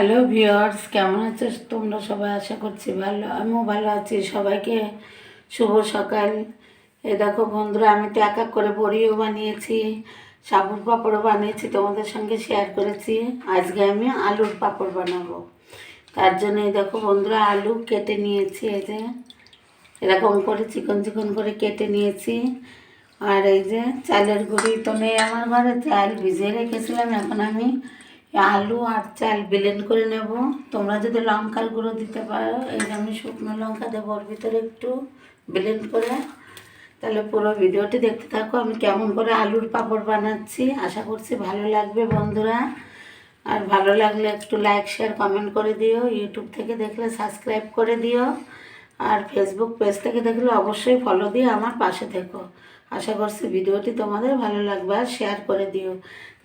Hello viewers কেমন আছো তোমরা? সবাই আশা করছি ভালো। আমিও ভালো আছি। সবাইকে শুভ সকাল। এ দেখো বন্ধুরা, আমি তো এক এক করে বড়িও বানিয়েছি, সাবুর পাঁপড়ও বানিয়েছি, তোমাদের সঙ্গে শেয়ার করেছি। আজকে আমি আলুর পাঁপড় বানাবো। তার জন্য এই দেখো বন্ধুরা, আলু কেটে নিয়েছি এই যে। এরকম করে চিকন চিকন করে কেটে নিয়েছি। আর এই যে চালের গুঁড়ি তো নেই আমার ঘরে চাল ভিজিয়ে রেখেছিলাম, এখন আমি আলু আর চাল ব্লেন্ড করে নেব। তোমরা যদি লঙ্কার গুঁড়ো দিতে পারো, এই আমি শুকনো লঙ্কা দেবো, ওর ভিতরে একটু ব্লেন্ড করে। তাহলে পুরো ভিডিওটি দেখতে থাকো, আমি কেমন করে আলুর পাঁপড় বানাচ্ছি। আশা করছি ভালো লাগবে বন্ধুরা। আর ভালো লাগলে একটু লাইক শেয়ার কমেন্ট করে দিও। ইউটিউব থেকে দেখলে সাবস্ক্রাইব করে দিও। আর ফেসবুক পেজ থেকে দেখলে অবশ্যই ফলো দিয়ে আমার পাশে থেকো। আশা করছি ভিডিওটি তোমাদের ভালো লাগবে আর শেয়ার করে দিও।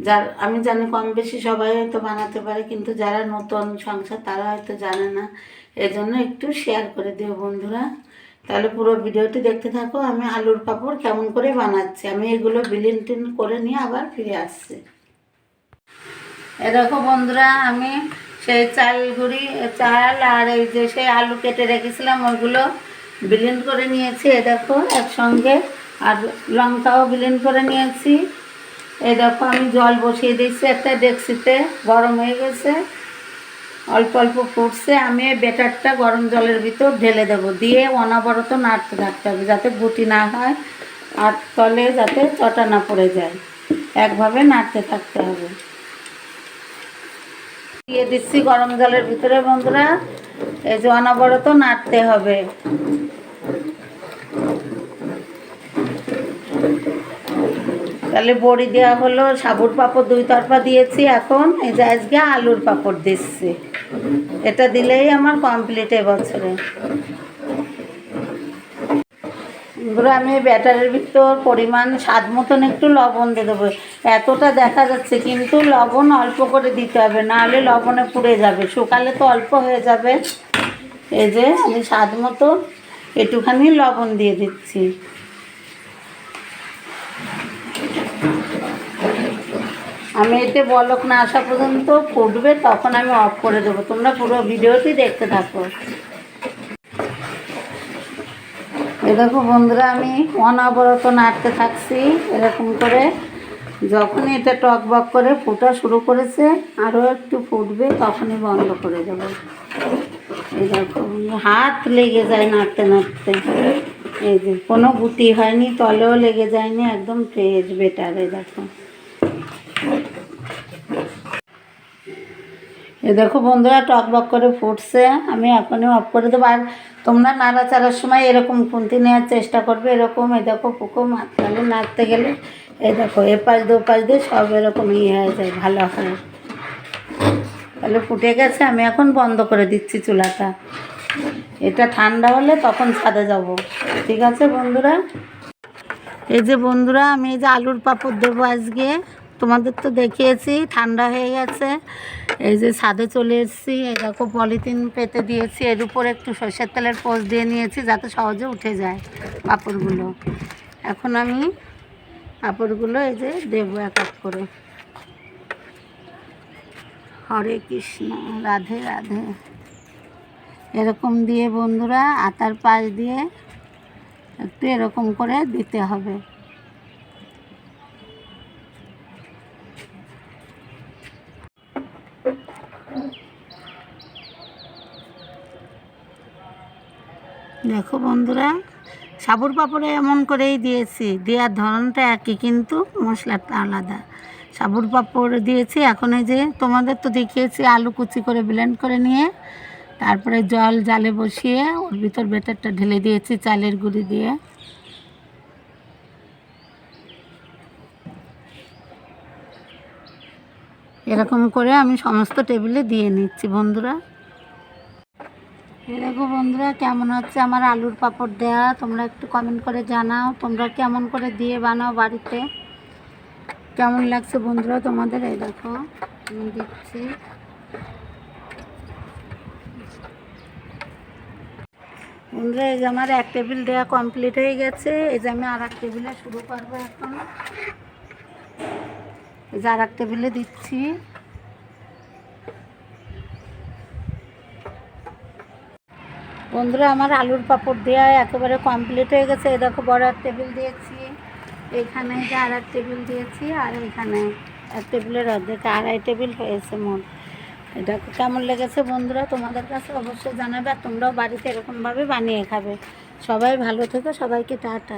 যার, আমি জানি কম বেশি সবাই হয়তো বানাতে পারে, কিন্তু যারা নতুন সংসার, তারা হয়তো জানে না। এজন্য একটু শেয়ার করে দিও বন্ধুরা। তাহলে পুরো ভিডিওটি দেখতে থাকো, আমি আলুর পাঁপড় কেমন করে বানাচ্ছি। আমি এগুলো বিলিন টিন করে নিয়ে আবার ফিরে আসছি। এ দেখো বন্ধুরা, আমি সেই চাল গুঁড়ি, চাল আর এই যে সেই আলু কেটে রেখেছিলাম ওইগুলো বিলিন করে নিয়েছি। এ দেখো, একসঙ্গে আর লঙ্কাও ব্লেন্ড করে নিয়েছি। এই দেখো আমি জল বসিয়ে দিয়েছি একটা ডেক্সিতে, গরম হয়ে গেছে। অল্প অল্প ফুটছে, আমি বেটারটা গরম জলের ভিতর ঢেলে দেবো, দিয়ে অনবরত নাড়তে থাকতে হবে যাতে গুটি না হয় আর তলে যাতে চটা না পড়ে যায়। একভাবে নাড়তে থাকতে হবে। দিয়ে দিচ্ছি গরম জলের ভিতরে বন্ধুরা, এই যে অনবরত নাড়তে হবে। তাহলে বড়ি দেওয়া হলো, সাবুর পাঁপড় দুই তরফা দিয়েছি এখন। এই যে আজকে আলুর পাঁপড় দিচ্ছি। এটা দিলেই আমার কমপ্লিট এবছরে আমি ব্যাটারের ভিতর পরিমাণ স্বাদ মতন একটু লবণ দিয়ে দেবো। এতটা দেখা যাচ্ছে, কিন্তু লবণ অল্প করে দিতে হবে, নাহলে লবণে পুড়ে যাবে। শুকালে তো অল্প হয়ে যাবে। এই যে আমি স্বাদ মতো একটুখানি লবণ দিয়ে দিচ্ছি। আমি এতে বলক না আসা পর্যন্ত ফুটবে, তখন আমি অফ করে দেবো। তোমরা পুরো ভিডিওটি দেখতে থাকো। এ দেখো বন্ধুরা, আমি অনবরত নাড়তে থাকছি এরকম করে। যখনই এটা টক বক করে ফুটা শুরু করেছে, আরও একটু ফুটবে, তখনই বন্ধ করে দেবো। এই দেখো হাত লেগে যায় নাড়তে নাড়তে। এই যে, কোনো গুটি হয়নি, তলেও লেগে যায়নি, একদম ফ্রেশ বেটার দেখো। এ দেখো বন্ধুরা, টক বক করে ফুটছে। আমি এখনই অফ করে দেবো। আর তোমরা নাড়াচাড়ার সময় এরকম খুন্তি নেওয়ার চেষ্টা করবে, এরকম এই দেখো পুকো মাঝখানে নাড়তে গেলে, এ দেখো এপাশ দু পাশ দিয়ে সব এরকম ইয়ে হয়ে যায়, ভালো হয়। তাহলে ফুটে গেছে, আমি এখন বন্ধ করে দিচ্ছি চুলাটা। এটা ঠান্ডা হলে তখন ছাদে যাব। ঠিক আছে বন্ধুরা? এই যে বন্ধুরা, আমি এই যে আলুর পাঁপড় দেবো আজকে। তোমাদের তো দেখিয়েছি, ঠান্ডা হয়ে গেছে। এই যে ছাদে চলে এসেছি। দেখো, পলিথিন পেতে দিয়েছি। এর উপরে একটু সর্ষের তেলের পোষ দিয়ে নিয়েছি, যাতে সহজে উঠে যায় পাপড়গুলো। এখন আমি পাপড়গুলো এই যে দেবো এক এক করে। হরে কৃষ্ণ, রাধে রাধে। এরকম দিয়ে বন্ধুরা আতার পাশ দিয়ে একটু এরকম করে দিতে হবে। দেখো বন্ধুরা, সাবুর পাপড়ে এমন করেই দিয়েছি। দেওয়ার ধরনটা একই, কিন্তু মশলাটা আলাদা। সাবুর পাপড় দিয়েছি, এখন এই যে তোমাদের তো দেখিয়েছি, আলু কুচি করে ব্লেন্ড করে নিয়ে তারপরে জল জালে বসিয়ে ওর ভিতর বেটারটা ঢেলে দিয়েছি চালের গুঁড়ি দিয়ে। এরকম করে আমি সমস্ত টেবিলে দিয়ে নিচ্ছি বন্ধুরা। দেখো বন্ধুরা, কেমন হচ্ছে আমার আলুর পাঁপড় দেওয়া তোমরা একটু কমেন্ট করে জানাও, তোমরা কেমন করে দিয়ে বানাও বাড়িতে? কেমন লাগছে বন্ধুরা তোমাদের? এই দেখো, আমি দিচ্ছি। বন্ধুরা, এই যে আমার এক টেবিল দেওয়া কমপ্লিট হয়ে গেছে। এই যে আমি আর এক টেবিলে শুরু করব এখন। এই যে আর এক টেবিলে দিচ্ছি। বন্ধুরা, আমার আলুর পাপড় দেওয়া একেবারে কমপ্লিট হয়ে গেছে। এই দেখো, বড় এক টেবিল দিয়েছি। এখানে যে আর এক টেবিল দিয়েছি, আর এখানে এক টেবিলের অর্ধেক। আড়াই টেবিল হয়েছে মোট। দেখো কেমন লেগেছে বন্ধুরা তোমাদের কাছে অবশ্যই জানাবে আর তোমরাও বাড়িতে এরকমভাবে বানিয়ে খাবে। সবাই ভালো থেকো, সবাইকে টাটা।